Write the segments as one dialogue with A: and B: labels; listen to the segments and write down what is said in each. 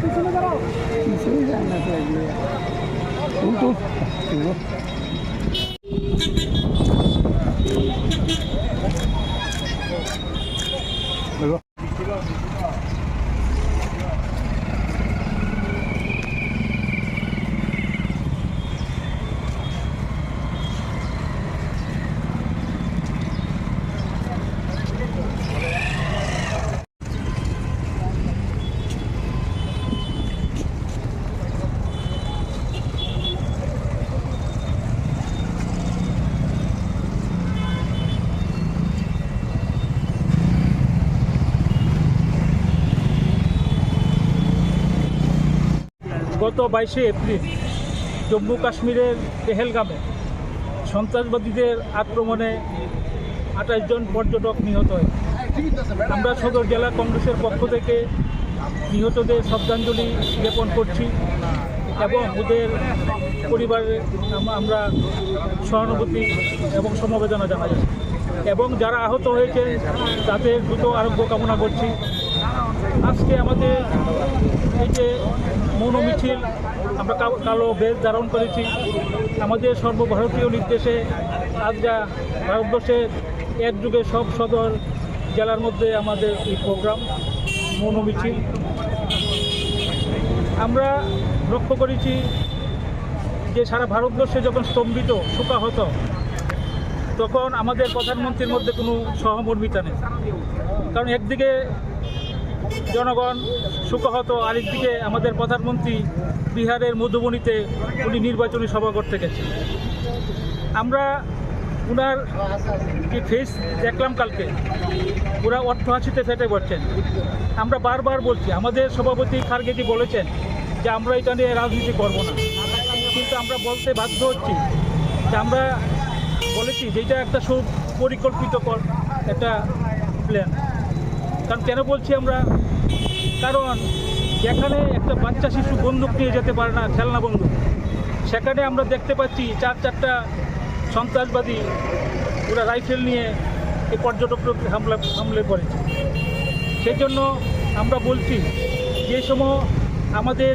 A: 几升呀？那是几呀？五多，五多。
B: গত বাইশে এপ্রিল জম্মু কাশ্মীরের পেহেলগামে সন্ত্রাসবাদীদের আক্রমণে আঠাশ জন পর্যটক নিহত হয়। আমরা সদর জেলা কংগ্রেসের পক্ষ থেকে নিহতদের শ্রদ্ধাঞ্জলি জ্ঞাপন করছি এবং ওদের পরিবারে আমরা সহানুভূতি এবং সমবেদনা জানাই। এবং যারা আহত হয়েছে তাদের দ্রুত আরোগ্য কামনা করছি। আজকে আমাদের এই যে মৌন মিছিল আমরা কালো বেশ ধারণ করেছি। আমাদের সর্বভারতীয় নির্দেশে আজ যা ভারতবর্ষের এক যুগে সব সদর জেলার মধ্যে আমাদের এই প্রোগ্রাম মৌন মিছিল আমরা লক্ষ্য করেছি যে সারা ভারতবর্ষে যখন স্তম্ভিত, শোকাহত, তখন আমাদের প্রধানমন্ত্রীর মধ্যে কোনো সহমর্মিতা নেই। কারণ একদিকে জনগণ সুখহত আরেকদিকে আমাদের প্রধানমন্ত্রী বিহারের মধুবনীতে উনি নির্বাচনী সভা করতে গেছেন। আমরা ওনার যে ফেস দেখলাম কালকে, ওরা অট্টহাসিতে ফেটে পড়ছেন। আমরা বারবার বলছি, আমাদের সভাপতি খার্গেজি বলেছেন যে আমরা এটা নিয়ে রাজনীতি করব না। কিন্তু আমরা বলতে বাধ্য হচ্ছি যে আমরা বলেছি যে এটা একটা সুপরিকল্পিত একটা প্ল্যান কারণ কেন বলছি আমরা? যেখানে একটা বাচ্চা শিশু বন্দুক নিয়ে যেতে পারে না, খেলনা বন্দুক। সেখানে আমরা দেখতে পাচ্ছি চার, চারটা সন্ত্রাসবাদী ওরা রাইফেল নিয়ে এই পর্যটকদের হামলা, হামলে পড়েছে সেই জন্য আমরা বলছি, যে সময় আমাদের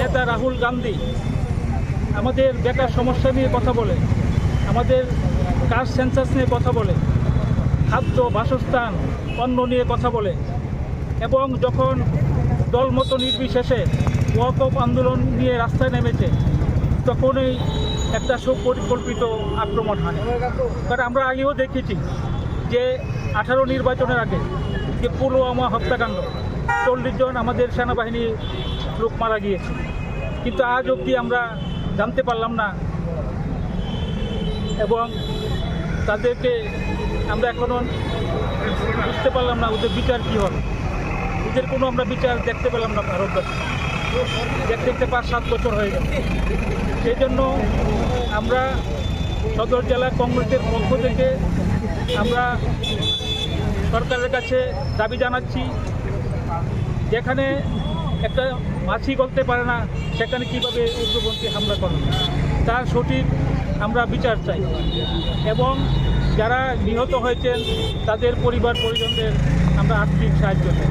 B: নেতা রাহুল গান্ধী আমাদের বেকার সমস্যা নিয়ে কথা বলে, আমাদের কাস্ট সেন্সাস নিয়ে কথা বলে, খাদ্য, বাসস্থান অন্ন নিয়ে কথা বলে, এবং যখন দলমত নির্বিশেষে ওয়াকফ আন্দোলন নিয়ে রাস্তায় নেমেছে, তখনই একটা সুপরিকল্পিত আক্রমণ হয় কারণ আমরা আগেও দেখেছি যে আঠারো নির্বাচনের আগে যে পুলওয়ামা হত্যাকাণ্ড, চল্লিশ জন আমাদের সেনাবাহিনী লোক মারা গিয়েছে। কিন্তু আজ অবধি আমরা জানতে পারলাম না এবং তাদেরকে আমরা এখনও বুঝতে পারলাম না ওদের বিচার কী হবে। ওদের কোনো আমরা বিচার দেখতে পেলাম না ভারতবর্ষে। দেখতে দেখতে পাঁচ, সাত বছর হয়ে গেল সেই জন্য আমরা সদর জেলা কংগ্রেসের পক্ষ থেকে আমরা সরকারের কাছে দাবি জানাচ্ছি, যেখানে একটা মাছি গলতে পারে না, সেখানে কীভাবে উগ্রপন্থী হামলা করে? তার সঠিক আমরা বিচার চাই। এবং যারা নিহত হয়েছেন, তাদের পরিবার পরিজনদের আমরা আর্থিক সাহায্য চাই।